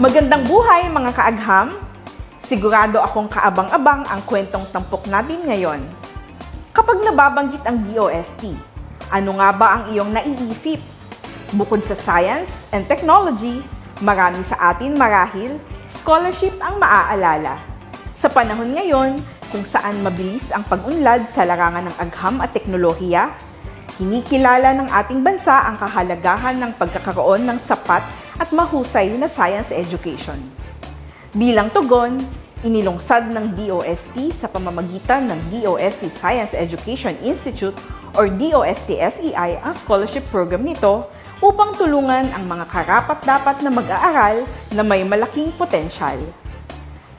Magandang buhay mga kaagham! Sigurado akong kaabang-abang ang kwentong tampok natin ngayon. Kapag nababanggit ang DOST, ano nga ba ang iyong naiisip? Bukod sa science and technology, marami sa atin marahil scholarship ang maaalala. Sa panahon ngayon, kung saan mabilis ang pag-unlad sa larangan ng agham at teknolohiya, kinikilala ng ating bansa ang kahalagahan ng pagkakaroon ng sapat at mahusay na science education. Bilang tugon, inilungsad ng DOST sa pamamagitan ng DOST Science Education Institute or DOST-SEI ang scholarship program nito upang tulungan ang mga karapat-dapat na mag-aaral na may malaking potensyal.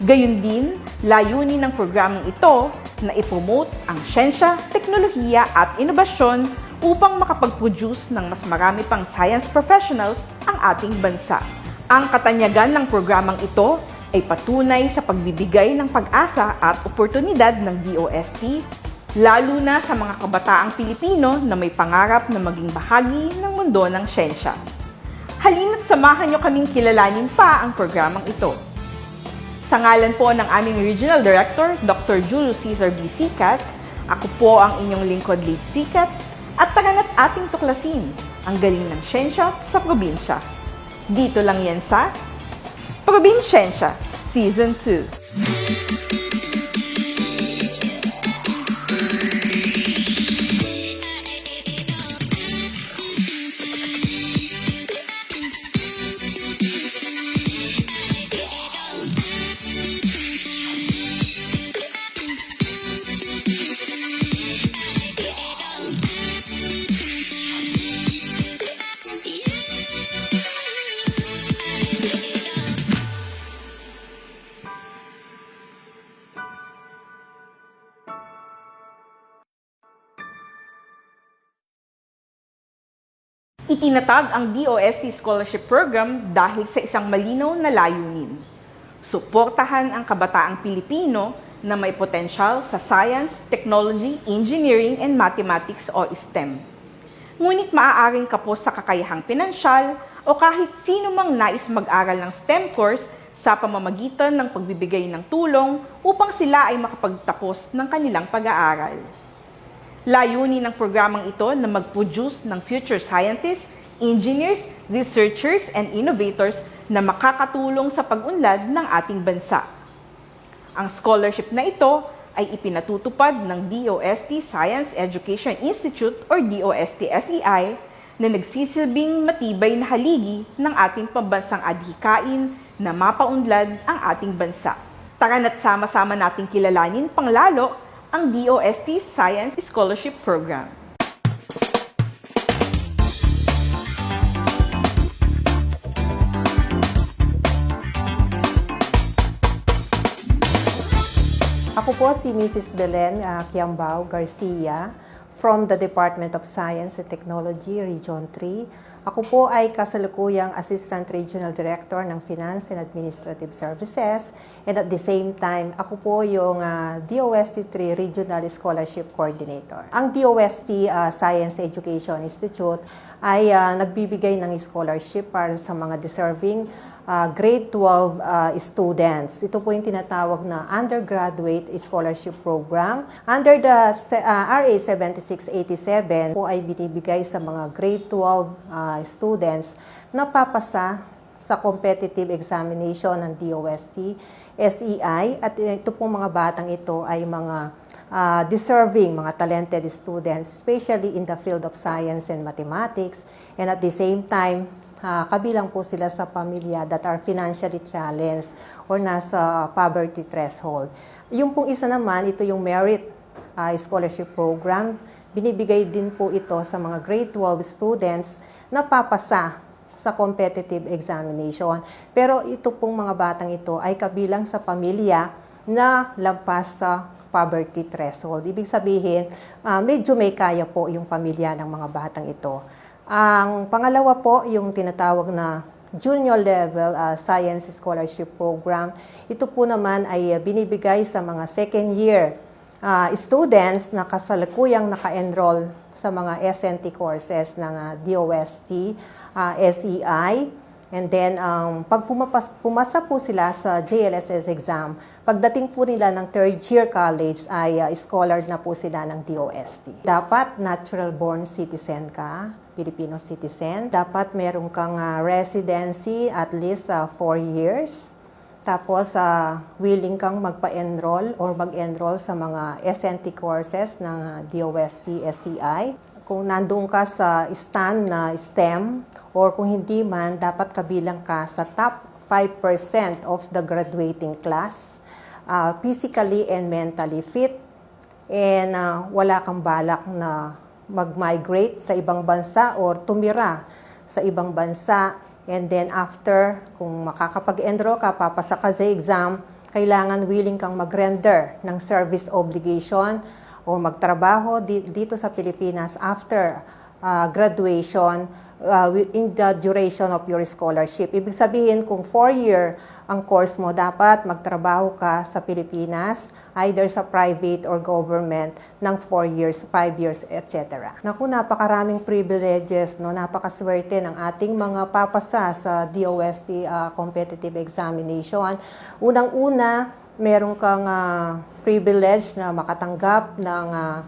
Gayun din, layunin ng programang ito na ipromote ang siyensya, teknolohiya at inobasyon upang makapag-produce ng mas marami pang science professionals ang ating bansa. Ang katanyagan ng programang ito ay patunay sa pagbibigay ng pag-asa at oportunidad ng DOST, lalo na sa mga kabataang Pilipino na may pangarap na maging bahagi ng mundo ng siyensya. Halina't samahan niyo kaming kilalanin pa ang programang ito. Sa ngalan po ng aming Regional Director, Dr. Julio Cesar B. Sikat, ako po ang inyong lingkod lead Sikat, at tara na't ating tuklasin ang galing ng siyensya sa probinsya. Dito lang yan sa Probinsyensya Season 2. Itinatag ang DOST Scholarship Program dahil sa isang malinaw na layunin. Suportahan ang kabataang Pilipino na may potensyal sa science, technology, engineering, and mathematics o STEM. Ngunit maaaring kapos sa kakayahang pinansyal o kahit sino mang nais mag-aral ng STEM course sa pamamagitan ng pagbibigay ng tulong upang sila ay makapagtapos ng kanilang pag-aaral. Layunin ng programang ito na mag-produce ng future scientists, engineers, researchers, and innovators na makakatulong sa pag-unlad ng ating bansa. Ang scholarship na ito ay ipinatutupad ng DOST Science Education Institute or DOST-SEI na nagsisilbing matibay na haligi ng ating pambansang adhikain na mapaunlad ang ating bansa. Tara na't sama-sama nating kilalanin panglalo ang DOST Science Scholarship Program. Ako po si Mrs. Belen uh, Kiambao Garcia from the Department of Science and Technology, Region 3. Ako po ay kasalukuyang Assistant Regional Director ng Finance and Administrative Services and at the same time, ako po yung uh, DOST 3 Regional Scholarship Coordinator. Ang DOST uh, Science Education Institute ay uh, nagbibigay ng scholarship para sa mga deserving uh, grade 12 uh, students. Ito po yung tinatawag na undergraduate scholarship program. Under the uh, RA 7687 po ay binibigay sa mga grade 12 uh, students na papasa sa competitive examination ng DOST, SEI at ito pong mga batang ito ay mga uh, deserving, mga talented students, especially in the field of science and mathematics. And at the same time, uh, kabilang po sila sa pamilya that are financially challenged or nasa poverty threshold. Yung pong isa naman, ito yung merit uh, scholarship program. Binibigay din po ito sa mga grade 12 students na papasa sa competitive examination. Pero ito pong mga batang ito ay kabilang sa pamilya na lampas sa poverty threshold. Ibig sabihin, uh, medyo may kaya po yung pamilya ng mga batang ito. Ang pangalawa po, yung tinatawag na junior level uh, science scholarship program. Ito po naman ay uh, binibigay sa mga second year uh, students na kasalukuyang naka-enroll sa mga SNT courses ng uh, DOST, uh, SEI, And then, um, pag pumapas, pumasa po sila sa JLSS exam, pagdating po nila ng third year college ay uh, scholar na po sila ng DOST. Dapat natural born citizen ka, Filipino citizen. Dapat meron kang uh, residency at least 4 years. Tapos, uh, willing kang magpa-enroll or mag-enroll sa mga SNT courses ng uh, DOST, SCI. Kung nandun ka sa stand na STEM or kung hindi man, dapat kabilang ka sa top 5% of the graduating class, uh, physically and mentally fit, and uh, wala kang balak na mag-migrate sa ibang bansa or tumira sa ibang bansa. And then after, kung makakapag-enroll ka, papasa ka sa exam, kailangan willing kang mag-render ng service obligation o magtrabaho di- dito sa Pilipinas after uh, graduation uh, in the duration of your scholarship. Ibig sabihin, kung 4-year ang course mo, dapat magtrabaho ka sa Pilipinas, either sa private or government, ng 4 years, 5 years, etc. Naku, napakaraming privileges, no? napakaswerte ng ating mga papasa sa DOST uh, competitive examination. Unang-una, meron kang ah, privilege na makatanggap ng ah,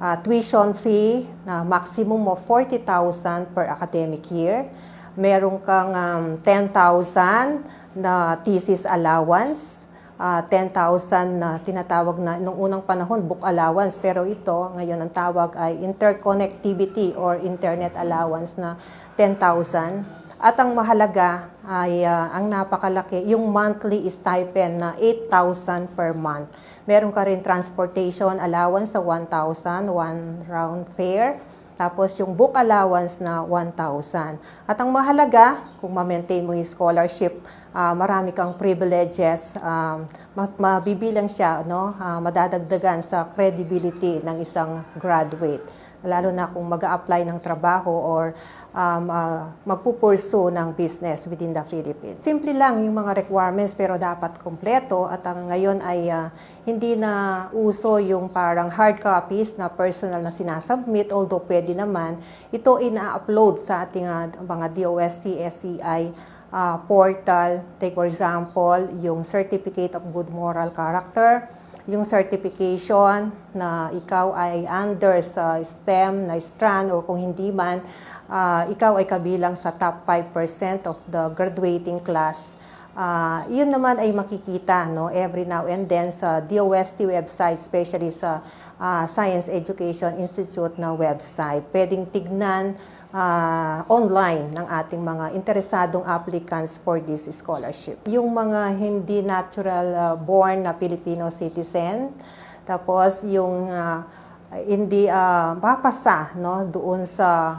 ah, tuition fee na maximum of 40,000 per academic year. Meron kang um, 10,000 na thesis allowance, ah, 10,000 na tinatawag na nung unang panahon book allowance pero ito ngayon ang tawag ay interconnectivity or internet allowance na 10,000 at ang mahalaga ay ah, ang napakalaki, yung monthly stipend na 8,000 per month. Meron ka rin transportation allowance sa 1,000, one round fare. Tapos yung book allowance na 1,000. At ang mahalaga, kung ma-maintain mo yung scholarship, ah, marami kang privileges, um, ma- mabibilang siya, no? ah, madadagdagan sa credibility ng isang graduate lalo na kung mag apply ng trabaho or um, uh, magpupursu ng business within the Philippines. Simple lang yung mga requirements pero dapat kompleto at ang ngayon ay uh, hindi na uso yung parang hard copies na personal na sinasubmit although pwede naman ito ina-upload sa ating uh, mga DOST, SCI uh, portal. Take for example, yung Certificate of Good Moral Character, yung certification na ikaw ay under sa STEM na strand or kung hindi man, ah, ikaw ay kabilang sa top 5% of the graduating class. Ah, yun naman ay makikita no, every now and then sa DOST website, especially sa ah, Science Education Institute na website. Pwedeng tignan ah, online ng ating mga interesadong applicants for this scholarship. Yung mga hindi natural ah, born na Filipino citizen, tapos yung ah, hindi ah, papasa no, doon sa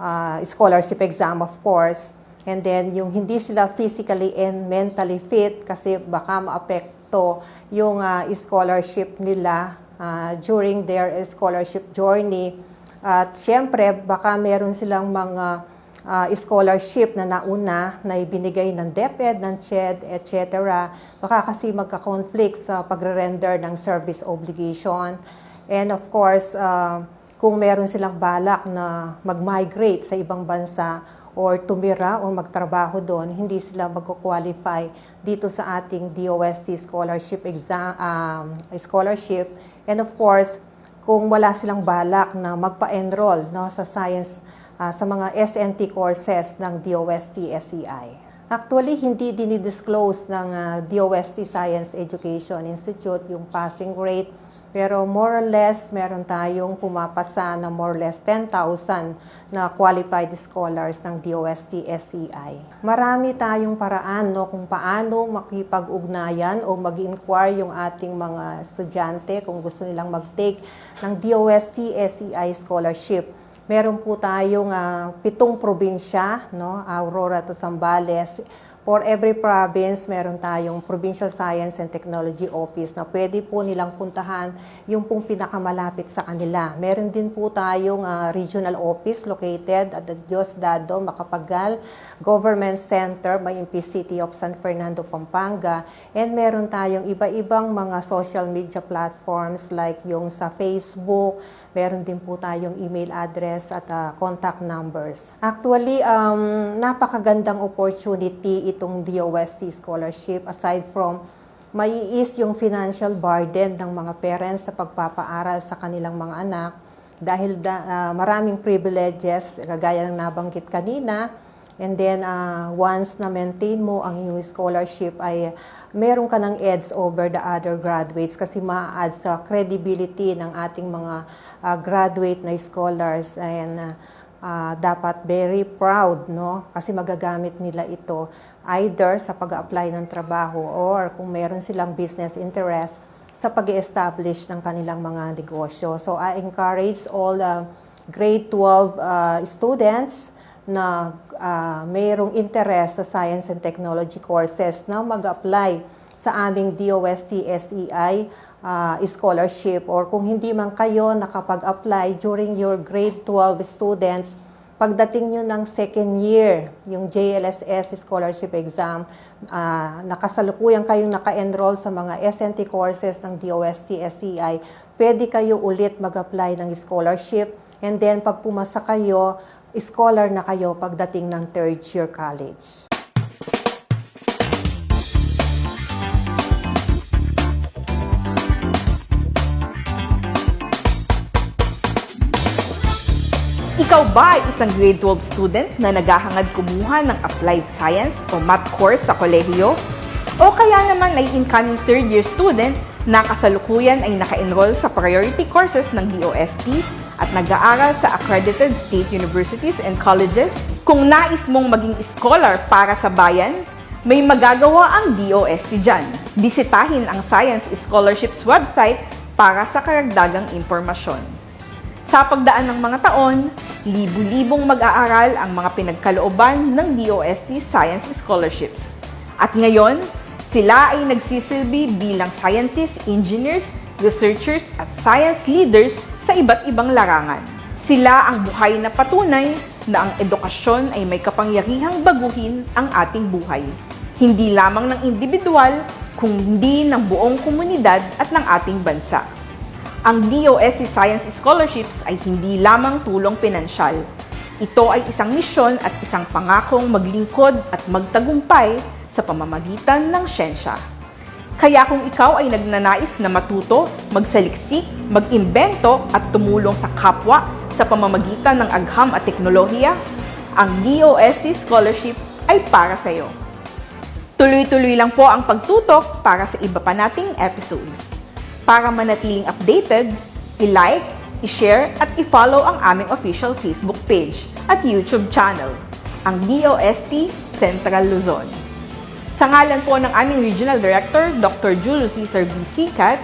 ah, scholarship exam of course, and then yung hindi sila physically and mentally fit kasi baka maapekto yung ah, scholarship nila ah, during their scholarship journey at syempre, baka meron silang mga ah, scholarship na nauna na ibinigay ng DepEd, ng CHED, etc. Baka kasi magka-conflict sa pagre-render ng service obligation. And of course, ah, kung meron silang balak na mag-migrate sa ibang bansa or tumira o magtrabaho doon, hindi sila magko-qualify dito sa ating DOST scholarship exam um, scholarship. And of course, kung wala silang balak na magpa-enroll no, sa science, ah, sa mga SNT courses ng DOST SCI. Actually, hindi dinidisclose ng ah, DOST Science Education Institute yung passing rate, pero more or less, meron tayong pumapasa na more or less 10,000 na qualified scholars ng DOST SCI. Marami tayong paraan no, kung paano makipag-ugnayan o mag-inquire yung ating mga estudyante kung gusto nilang mag-take ng DOST SCI scholarship. Meron po tayong ah, pitong probinsya, no? Aurora to Zambales, For every province, meron tayong Provincial Science and Technology Office na pwede po nilang puntahan yung pong pinakamalapit sa kanila. Meron din po tayong ah, regional office located at the Diosdado, Macapagal Government Center, Mayimpi City of San Fernando, Pampanga. And meron tayong iba-ibang mga social media platforms like yung sa Facebook, meron din po tayong email address at ah, contact numbers. Actually, um, napakagandang opportunity itong DOST scholarship aside from maiis yung financial burden ng mga parents sa pagpapaaral sa kanilang mga anak dahil da, ah, maraming privileges, kagaya ng nabanggit kanina, And then, ah, once na maintain mo ang iyong scholarship, ay meron ka ng edge over the other graduates kasi ma-add sa credibility ng ating mga ah, graduate na scholars. And ah, ah, dapat very proud, no? Kasi magagamit nila ito either sa pag-apply ng trabaho or kung meron silang business interest sa pag establish ng kanilang mga negosyo. So, I encourage all ah, grade 12 ah, students na ah, mayroong interest sa science and technology courses na mag-apply sa aming DOST SEI ah, scholarship or kung hindi man kayo nakapag-apply during your grade 12 students, pagdating nyo ng second year, yung JLSS scholarship exam, ah, nakasalukuyan kayong naka-enroll sa mga SNT courses ng DOST SEI, pwede kayo ulit mag-apply ng scholarship and then pag pumasa kayo, scholar na kayo pagdating ng third year college. Ikaw ba ay isang grade 12 student na naghahangad kumuha ng applied science o math course sa kolehiyo? O kaya naman ay incoming third year student na kasalukuyan ay naka-enroll sa priority courses ng DOST at nag-aaral sa accredited state universities and colleges? Kung nais mong maging scholar para sa bayan, may magagawa ang DOST dyan. Bisitahin ang Science Scholarships website para sa karagdagang impormasyon. Sa pagdaan ng mga taon, libu-libong mag-aaral ang mga pinagkalooban ng DOST Science Scholarships. At ngayon, sila ay nagsisilbi bilang scientists, engineers, researchers at science leaders sa iba't ibang larangan. Sila ang buhay na patunay na ang edukasyon ay may kapangyarihang baguhin ang ating buhay. Hindi lamang ng individual, kundi ng buong komunidad at ng ating bansa. Ang DOST Science Scholarships ay hindi lamang tulong pinansyal. Ito ay isang misyon at isang pangakong maglingkod at magtagumpay sa pamamagitan ng siyensya. Kaya kung ikaw ay nagnanais na matuto, magsaliksik, mag-imbento at tumulong sa kapwa sa pamamagitan ng agham at teknolohiya, ang DOST Scholarship ay para sa iyo. Tuloy-tuloy lang po ang pagtutok para sa iba pa nating episodes. Para manatiling updated, i-like, i-share at i-follow ang aming official Facebook page at YouTube channel, ang DOST Central Luzon. Sa ngalan po ng aming Regional Director, Dr. Julio Cesar B. Sikat,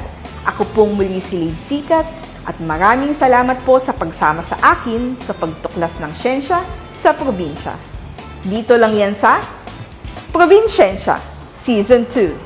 ako pong muli si Lid Sikat at maraming salamat po sa pagsama sa akin sa pagtuklas ng siyensya sa probinsya. Dito lang yan sa Probinsyensya Season 2.